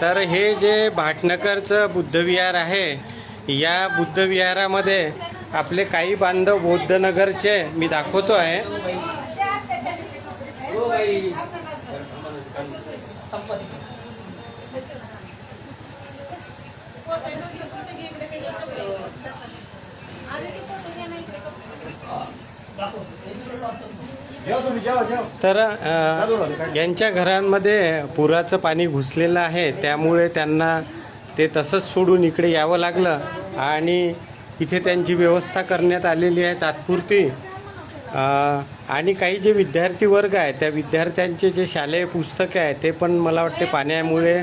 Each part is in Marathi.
तर हे जे भाटनगरचं बुद्धविहार आहे या बुद्धविहारामध्ये आपले काही बांधव बौद्धनगरचे मी दाखवतो आहे. तर यांच्या घरांमध्ये पुराचं पाणी घुसलेलं आहे. त्यामुळे त्यांना ते तसंच सोडून इकडे यावं लागलं. आणि इथे त्यांची व्यवस्था करण्यात आलेली आहे तात्पुरती. आणि काही जे विद्यार्थी वर्ग आहे त्या विद्यार्थ्यांचे जे शालेय पुस्तकं आहे ते पण मला वाटते पाण्यामुळे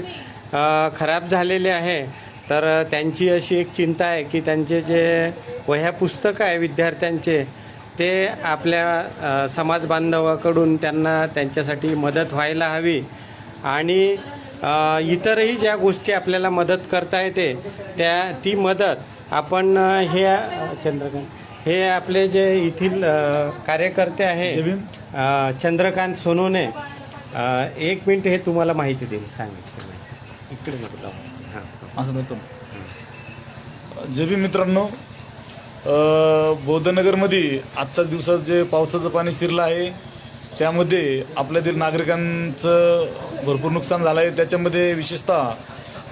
खराब झालेले आहे. तर त्यांची अशी एक चिंता आहे की त्यांचे जे वह्या पुस्तकं आहे विद्यार्थ्यांचे ते आपल्या समाज बांधवाकडून त्यांना त्यांच्यासाठी मदत व्हायला हवी. आणि इतरही ज्या गोष्टी आपल्याला मदत करता येते त्या ती मदत आपण हे चंद्रकांत हे आपले जे येथील कार्यकर्ते आहे चंद्रकांत अ, एक मिनिट हे तुम्हाला माहिती देईल सांगितलं इकडे. हां. असं नव्हतं. जे बी मित्रांनो बौद्धनगरमध्ये आजच्या दिवसात जे पावसाचं पाणी शिरलं आहे त्यामध्ये आपल्यातील नागरिकांचं भरपूर नुकसान झालं आहे. त्याच्यामध्ये विशेषतः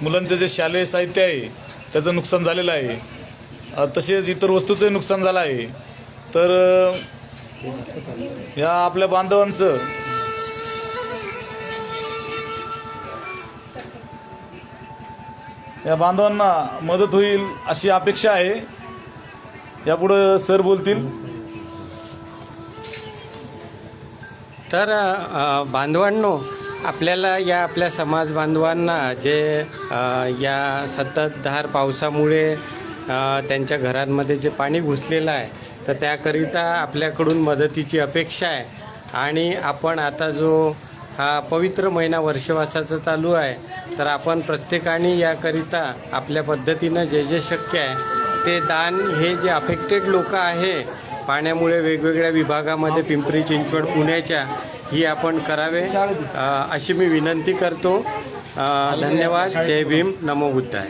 मुलांचं जे शालेय साहित्य आहे त्याचं नुकसान झालेलं आहे. तसेच इतर वस्तूचंही नुकसान झालं आहे. तर या आपल्या बांधवांचं या बांधवांना मदत होईल अशी अपेक्षा आहे. यापुढं सर बोलतील. तर बांधवांनो आपल्याला या आपल्या समाज बांधवांना जे या सततधार पावसामुळे त्यांच्या घरांमध्ये जे पाणी घुसलेलं आहे तर त्याकरिता आपल्याकडून मदतीची अपेक्षा आहे. आणि आपण आता जो हा पवित्र महिना वर्षवासाचा चालू आहे तर आपण प्रत्येकाने याकरिता आपल्या पद्धतीनं जे जे शक्य आहे ते दान हे जे अफेक्टेड लोक आहे पाण्यामुळे वेगवेगळ्या विभागामध्ये पिंपरी चिंचवड पुण्याच्या ही आपण करावे. अशी मी विनंती करतो. धन्यवाद. जय भीम. नमो बुद्धाय.